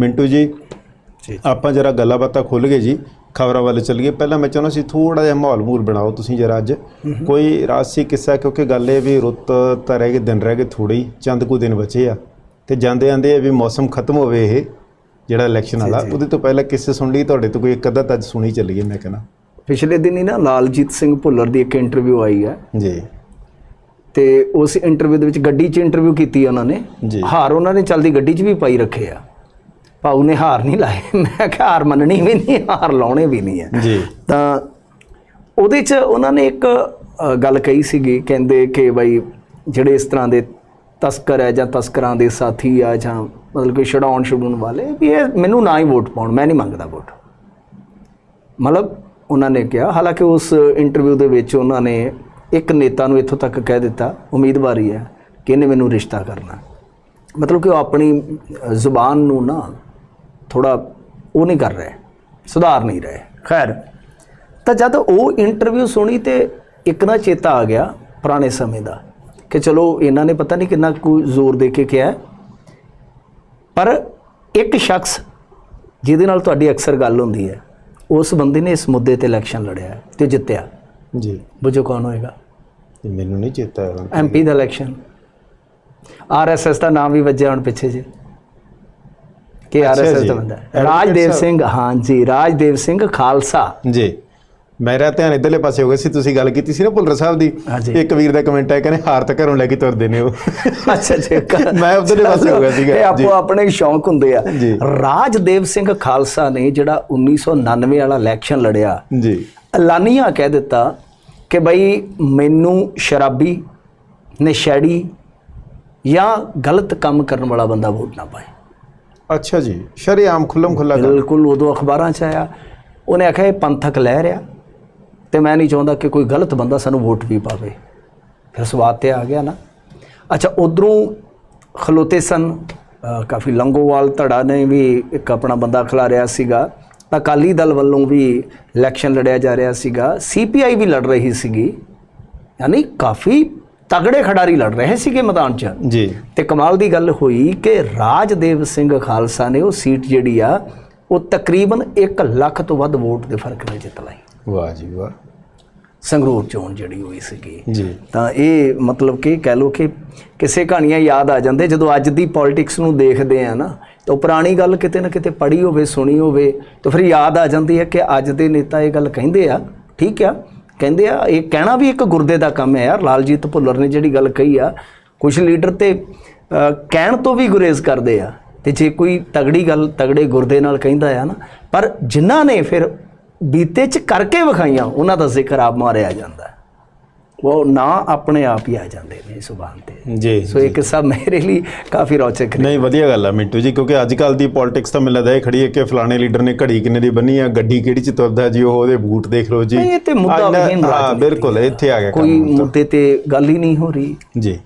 ਮਿੰਟੂ ਜੀ। ਆਪਾਂ ਜਰਾ ਗੱਲਾਂ ਬਾਤਾਂ ਖੁੱਲ ਗਏ ਜੀ ਖਬਰਾਂ ਵੱਲ ਚੱਲੀਏ ਪਹਿਲਾਂ ਮੈਂ ਚਾਹੁੰਦਾ ਸੀ ਥੋੜਾ ਜਿਹਾ ਮਾਹੌਲ ਮੂਲ ਬਣਾਓ ਤੁਸੀਂ ਜਰਾ ਅੱਜ। ਕੋਈ ਰਾਸੀ ਕਿੱਸਾ ਕਿਉਂਕਿ ਗੱਲ ਇਹ ਵੀ ਰੁੱਤ ਤਾਂ ਰਹਿ ਗਏ ਦਿਨ ਰਹਿ ਗਏ ਥੋੜੇ ਹੀ ਚੰਦ ਕੁ ਦਿਨ ਬਚੇ ਆ। ਤੇ ਜਾਂਦੇ ਆਂਦੇ ਵੀ ਮੌਸਮ ਖਤਮ ਹੋਵੇ ਇਹ ਜਿਹੜਾ ਇਲੈਕਸ਼ਨ ਵਾਲਾ। ਉਹਦੇ ਤੋਂ ਪਹਿਲਾਂ ਕਿਸੇ ਸੁਣ ਲਈ? ਤੁਹਾਡੇ ਤੋਂ ਕੋਈ ਇੱਕ ਅੱਧਾ ਅੱਜ ਸੁਣੀ ਚੱਲੀਏ ਮੈਂ ਕਹਿੰਦਾ। ਪਿਛਲੇ ਦਿਨ ਹੀ ਨਾ ਲਾਲਜੀਤ ਸਿੰਘ ਭੁੱਲਰ ਦੀ ਇੱਕ ਇੰਟਰਵਿਊ ਆਈ ਹੈ। ਜੀ। ਤੇ ਉਸ ਇੰਟਰਵਿਊ ਦੇ ਵਿੱਚ ਗੱਡੀ 'ਚ ਇੰਟਰਵਿਊ ਕੀਤੀ ਉਹਨਾਂ ਨੇ। ਹਾਰ ਉਹਨਾਂ ਨੇ ਚਲਦੀ ਗੱਡੀ 'ਚ ਵੀ ਪਾਈ ਰੱਖੇ ਆ। ਭਾਊ ਨੇ ਹਾਰ ਨਹੀਂ ਲਾਏ। ਮੈਂ ਕਿਹਾ ਹਾਰ ਮੰਨਣੀ ਵੀ ਨਹੀਂ ਹਾਰ ਲਾਉਣੇ ਵੀ ਨਹੀਂ ਹੈ ਜੀ। ਤਾਂ ਉਹਦੇ 'ਚ ਉਹਨਾਂ ਨੇ ਇੱਕ ਗੱਲ ਕਹੀ ਸੀਗੀ ਕਹਿੰਦੇ ਕਿ ਬਈ ਜਿਹੜੇ ਇਸ ਤਰ੍ਹਾਂ ਦੇ ਤਸਕਰ ਹੈ ਜਾਂ ਤਸਕਰਾਂ ਦੇ ਸਾਥੀ ਆ ਜਾਂ ਮਤਲਬ ਕਿ ਛਡਾਉਣ ਛਡੂਣ ਵਾਲੇ ਵੀ ਇਹ ਮੈਨੂੰ ਨਾ ਹੀ ਵੋਟ ਪਾਉਣ ਮੈਂ ਨਹੀਂ ਮੰਗਦਾ ਵੋਟ। ਮਤਲਬ ਉਹਨਾਂ ਨੇ ਕਿਹਾ ਹਾਲਾਂਕਿ ਉਸ ਇੰਟਰਵਿਊ ਦੇ ਵਿੱਚ ਉਹਨਾਂ ਨੇ ਇੱਕ ਨੇਤਾ ਨੂੰ ਇੱਥੋਂ ਤੱਕ ਕਹਿ ਦਿੱਤਾ ਉਮੀਦਵਾਰੀ ਹੈ ਕਿ ਇਹਨੇ ਮੈਨੂੰ ਰਿਸ਼ਤਾ ਕਰਨਾ। ਮਤਲਬ ਕਿ ਉਹ ਆਪਣੀ ਜ਼ੁਬਾਨ ਨੂੰ ਨਾ ਥੋੜਾ ਉਹ ਨਹੀਂ ਕਰ ਰਹੇ ਸੁਧਾਰ ਨਹੀਂ ਰਹੇ। ਖੈਰ ਤਾਂ ਜਦ ਉਹ ਇੰਟਰਵਿਊ ਸੁਣੀ ਤੇ ਇੱਕ ਨਾ ਚੇਤਾ ਆ ਗਿਆ ਪੁਰਾਣੇ ਸਮੇਂ ਦਾ ਕਿ ਚਲੋ ਇਹਨਾਂ ਨੇ ਪਤਾ ਨਹੀਂ ਕਿੰਨਾ ਕੁ ਜ਼ੋਰ ਦੇ ਕੇ ਕਿਹਾ। ਪਰ ਇੱਕ ਸ਼ਖਸ ਜਿਹਦੇ ਨਾਲ ਤੁਹਾਡੀ ਅਕਸਰ ਗੱਲ ਹੁੰਦੀ ਹੈ ਉਸ ਬੰਦੇ ਨੇ ਇਸ ਮੁੱਦੇ ਤੇ ਇਲੈਕਸ਼ਨ ਲੜਿਆ ਤੇ ਜਿੱਤਿਆ। ਜੀ। ਬੁਝੋ ਕੌਣ ਹੋਏਗਾ? ਮੈਨੂੰ ਨਹੀਂ ਚੇਤਾ। ਐਮਪੀ ਦਾ ਇਲੈਕਸ਼ਨ ਆਰਐਸਐਸ ਦਾ ਨਾਮ ਵੀ ਵੱਜਿਆ ਹੁਣ ਪਿੱਛੇ ਜੇ। ਕਿ ਆਰਐਸਐਸ ਜੀ। ਦਾ ਬੰਦਾ ਹੈ। ਰਾਜਦੇਵ। ਸਿੰਘ ਹਾਂਜੀ ਰਾਜਦੇਵ ਸਿੰਘ ਖਾਲਸਾ ਜੀ ਮੇਰਾ ਧਿਆਨ ਇਧਰਲੇ ਪਾਸੇ ਹੋ ਗਿਆ ਸੀ ਤੁਸੀਂ ਗੱਲ ਕੀਤੀ ਸੀ ਨਾ ਭੁੱਲਰ ਸਾਹਿਬ ਦੀ। ਇੱਕ ਵੀਰ ਦਾ ਕਮੈਂਟ ਹੈ ਕਹਿੰਦੇ ਹਾਰ ਤਾਂ ਘਰੋਂ ਲੈ ਕੇ ਤੁਰਦੇ ਨੇ ਉਹ ਅੱਛਾ ਜੀ ਮੈਂ ਉੱਧਰਲੇ ਪਾਸੇ ਹੋ ਗਿਆ ਸੀਗਾ। ਇਹ ਜੀ। ਆਪੋ ਆਪਣੇ ਸ਼ੌਂਕ ਹੁੰਦੇ ਆ ਜੀ। ਰਾਜਦੇਵ ਸਿੰਘ ਖਾਲਸਾ ਨੇ ਜਿਹੜਾ 1999 ਵਾਲਾ ਇਲੈਕਸ਼ਨ ਲੜਿਆ ਜੀ ਐਲਾਨੀਆ ਕਹਿ ਦਿੱਤਾ ਕਿ ਬਈ ਮੈਨੂੰ ਸ਼ਰਾਬੀ ਨਸ਼ੇੜੀ ਜਾਂ ਗਲਤ ਕੰਮ ਕਰਨ ਵਾਲਾ ਬੰਦਾ ਵੋਟ ਨਾ ਪਾਏ ਅੱਛਾ ਜੀ, ਸ਼ਰੇਆਮ ਖੁੱਲਮ ਖੁੱਲਾ ਬਿਲਕੁਲ, ਉਦੋਂ ਅਖਬਾਰਾਂ 'ਚ ਆਇਆ। ਉਹਨੇ ਆਖਿਆ, ਇਹ ਪੰਥਕ ਲਹਿਰ ਆ ਤੇ ਮੈਂ ਨਹੀਂ ਚਾਹੁੰਦਾ ਕਿ ਕੋਈ ਗਲਤ ਬੰਦਾ ਸਾਨੂੰ ਵੋਟ ਵੀ ਪਾਵੇ। ਫਿਰ ਸਵਾਦ ਤੇ ਆ ਗਿਆ ਨਾ। ਅੱਛਾ, ਉਧਰੋਂ ਖਲੋਤੇ ਸਨ ਕਾਫੀ ਲੰਗੋਵਾਲ ਧੜਾ ਨੇ ਵੀ ਇੱਕ ਆਪਣਾ ਬੰਦਾ ਖਿਲਾਰਿਆ ਸੀਗਾ। ਅਕਾਲੀ ਦਲ ਵੱਲੋਂ ਵੀ ਇਲੈਕਸ਼ਨ ਲੜਿਆ ਜਾ ਰਿਹਾ ਸੀਗਾ। ਸੀਪੀਆਈ ਵੀ ਲੜ ਰਹੀ ਸੀਗੀ। ਯਾਨੀ ਕਾਫੀ ਤਗੜੇ ਖਿਡਾਰੀ ਲੜ ਰਹੇ ਸੀਗੇ ਮੈਦਾਨ 'ਚ। ਜੀ। ਤੇ ਕਮਾਲ ਦੀ ਗੱਲ ਹੋਈ ਕਿ ਰਾਜਦੇਵ ਸਿੰਘ ਖਾਲਸਾ ਨੇ ਉਹ ਸੀਟ ਜਿਹੜੀ ਆ ਉਹ ਤਕਰੀਬਨ 1 ਲੱਖ ਤੋਂ ਵੱਧ ਵੋਟ ਦੇ ਫ਼ਰਕ ਨਾਲ ਜਿੱਤ ਲਈ। ਵਾਹ ਜੀ ਵਾਹ। ਸੰਗਰੂਰ ਚੋਣ ਜਿਹੜੀ ਹੋਈ ਸੀਗੀ। ਜੀ। ਤਾਂ ਇਹ ਮਤਲਬ ਕਿ ਕਹਿ ਲੋ ਕਿ ਕਿਸੇ ਕਹਾਣੀਆਂ ਯਾਦ ਆ ਜਾਂਦੇ ਜਦੋਂ ਅੱਜ ਦੀ ਪੋਲਿਟਿਕਸ ਨੂੰ ਦੇਖਦੇ ਆ ਨਾ ਤਾਂ ਉਹ ਪੁਰਾਣੀ ਗੱਲ ਕਿਤੇ ਨਾ ਕਿਤੇ ਪੜ੍ਹੀ ਹੋਵੇ ਸੁਣੀ ਹੋਵੇ ਤਾਂ ਫਿਰ ਯਾਦ ਆ ਜਾਂਦੀ ਹੈ ਕਿ ਅੱਜ ਦੇ ਨੇਤਾ ਇਹ ਗੱਲ ਕਹਿੰਦੇ ਆ ਠੀਕ ਆ ਕਹਿੰਦੇ ਆ, ਇਹ ਕਹਿਣਾ ਵੀ ਇੱਕ ਗੁਰਦੇ ਦਾ ਕੰਮ ਹੈ ਯਾਰ, ਲਾਲਜੀਤ ਭੁੱਲਰ ਨੇ ਜਿਹੜੀ ਗੱਲ ਕਹੀ ਆ ਕੁਝ ਲੀਡਰ ਤੇ ਕਹਿਣ ਤੋਂ ਵੀ ਗੁਰੇਜ਼ ਕਰਦੇ ਆ, ਤੇ ਜੇ ਕੋਈ ਤਗੜੀ ਗੱਲ, ਤਗੜੇ ਗੁਰਦੇ ਨਾਲ ਕਹਿੰਦਾ ਆ ਨਾ, ਪਰ ਜਿਨ੍ਹਾਂ ਨੇ ਫਿਰ ਬੀਤੇ ਚ ਕਰਕੇ ਵਿਖਾਈਆਂ, ਉਹਨਾਂ ਦਾ ਜ਼ਿਕਰ ਆਪ ਮਾਰਿਆ ਜਾਂਦਾ। ਉਹ ਨਾ ਆਪਣੇ ਆਪ ਹੀ ਆ ਜਾਂਦੇ ਨੇ ਜ਼ੁਬਾਨ ਤੇ। ਜੀ ਸੋ ਇਹ ਕਿੱਸਾ ਮੇਰੇ ਲਈ ਕਾਫੀ ਰੌਚਕ ਨਹੀਂ ਵਧੀਆ ਗੱਲ ਆ ਮਿੰਟੂ ਜੀ ਕਿਉਂਕਿ ਅੱਜ ਕੱਲ ਦੀ ਪੋਲਿਟਿਕਸ ਤਾਂ ਮੈਨੂੰ ਲੱਗਦਾ ਇਹ ਖੜੀ ਹੈ ਕਿ ਫਲਾਣੇ ਲੀਡਰ ਨੇ ਘੜੀ ਕਿੰਨੇ ਦੀ ਬੰਨੀ ਆ ਗੱਡੀ ਕਿਹੜੀ ਚ ਤੁਰਦਾ ਜੀ ਉਹ ਉਹਦੇ ਬੂਟ ਦੇਖ ਲਓ ਜੀ। ਇਹ ਤੇ ਮੁੱਦਾ ਹਾਂ ਬਿਲਕੁਲ ਇੱਥੇ ਆ ਗਿਆ ਕੋਈ ਮੁੱਦੇ ਤੇ ਗੱਲ ਹੀ ਨਹੀਂ ਹੋ ਰਹੀ। ਜੀ।